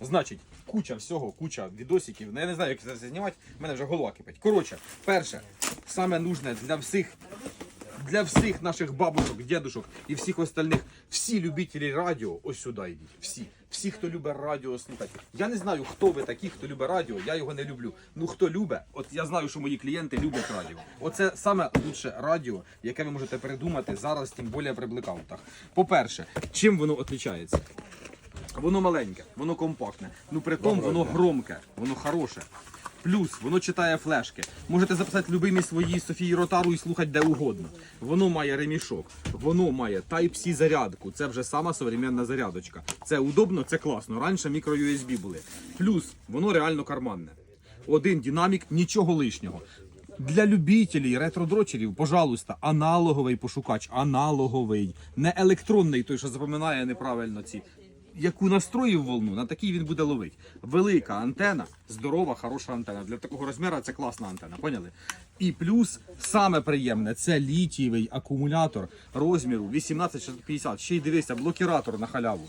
Значить, куча всього, куча відосиків. Ну, я не знаю, як це знімати, в мене вже голова кипить. Коротше, перше, саме нужне для всіх для всіх наших бабушок, дедушок і всіх остальних, всі любителі радіо, ось сюди йдіть. Всі. Всі, хто любить радіо слухати. Я не знаю, хто ви такі, хто любить радіо, я його не люблю. Ну хто любить, от я знаю, що мої клієнти люблять радіо. Оце саме лучше радіо, яке ви можете придумати зараз, тим більше при блекаутах. По-перше, чим воно відрізняється? Воно маленьке, воно компактне. Ну при тому воно громке, воно хороше. Плюс воно читає флешки. Можете записати любимі свої Софії Ротару і слухати де угодно. Воно має ремішок, воно має Type-C зарядку. Це вже сама современна зарядочка. Це удобно, це класно. Раніше мікро USB були. Плюс воно реально карманне. Один динамік, нічого лишнього. Для любителів, ретродрочерів, пожалуйста, аналоговий пошукач, аналоговий, не електронний, той, що запам'ятає неправильно ці. Яку настроїв волну, на такий він буде ловити. Велика антена, здорова, хороша антена. Для такого розміру це класна антена, поняли? І плюс саме приємне це літієвий акумулятор розміру 1850. Ще й дивися, блокіратор на халяву.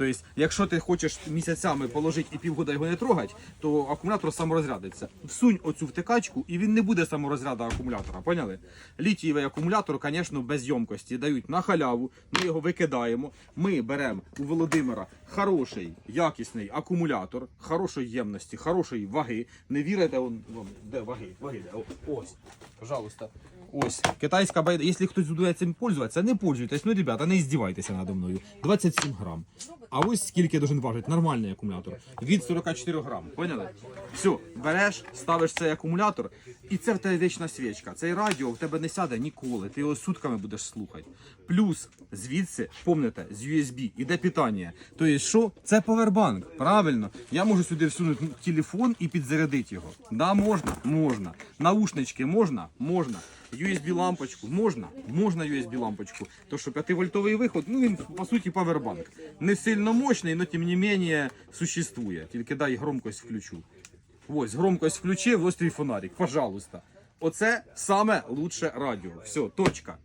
Тобто, якщо ти хочеш місяцями положити і півгода його не трогати, то акумулятор саморозрядиться. Всунь оцю втикачку, і він не буде саморозряду акумулятора. Поняли? Літієвий акумулятор, звісно, без ємкості дають на халяву. Ми його викидаємо. Ми беремо у Володимира хороший, якісний акумулятор, хорошої ємності, хорошої ваги. Не вірите, он, де ваги? Ваги? Ось, пожалуйста. Ось, китайська байда. Якщо хтось буде цим пользуватися, не пользуйтесь. Ну, ребята, не здівайтеся надо мною. 27 грам. А ось скільки должен важити нормальний акумулятор. Від 44 грам. Поняли? Все, береш, ставиш цей акумулятор, і це в тебе вічна свічка. Цей радіо в тебе не сяде ніколи. Ти його сутками будеш слухати. Плюс звідси, помните, з USB іде питання. Тобто, що? Це повербанк. Правильно. Я можу сюди всунути телефон і підзарядити його. Да, можна? Можна. Наушнички можна? Можна. USB лампочку можна? Можна USB лампочку. То що 5 вольтовий виход, ну він по суті павербанк. Не сильно мощний, але тим не менше существує. Тільки дай громкость включу. Ось, громкость включив, ось твій фонарик, пожалуйста. Оце саме лучше радіо. Все, точка.